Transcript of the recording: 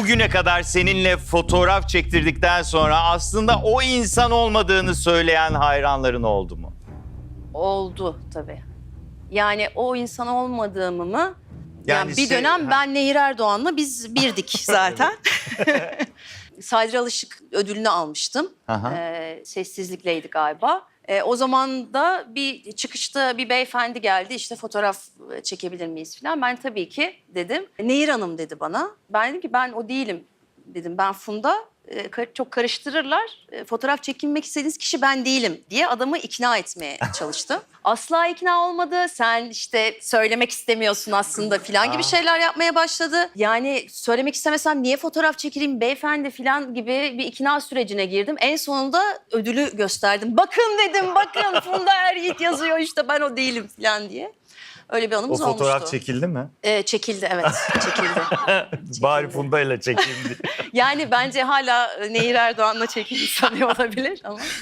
bugüne kadar seninle fotoğraf çektirdikten sonra aslında o insan olmadığını söyleyen hayranların oldu mu? Oldu tabii. Yani o insan olmadığımı mı? Yani, Yani bir şey- dönem ha. ben Nehir Erdoğan'la biz birdik zaten. Sadri Alışık ödülünü almıştım. Aha. Ee, sessizlikleydi galiba. Ee, o zaman da bir çıkışta bir beyefendi geldi işte fotoğraf e, çekebilir miyiz falan. Ben tabii ki dedim. Nehir Hanım dedi bana. Ben dedim ki ben o değilim dedim. Ben Funda e, çok karıştırırlar. E, fotoğraf çekinmek istediğiniz kişi ben değilim diye adamı ikna etmeye çalıştım. Asla ikna olmadı. Sen işte söylemek istemiyorsun aslında falan gibi şeyler yapmaya başladı. Yani söylemek istemesem niye fotoğraf çekileyim beyefendi falan gibi bir ikna sürecine girdim. En sonunda ödülü gösterdim. Bakın dedim bakın Funda Er Yiğit yazıyor işte ben o değilim falan diye. Öyle bir O anımız fotoğraf olmuştu. çekildi mi? Ee, çekildi evet çekildi. Bari Funda ile çekildi. Yani bence hala Nehir Erdoğan'la çekildi sanıyor olabilir ama.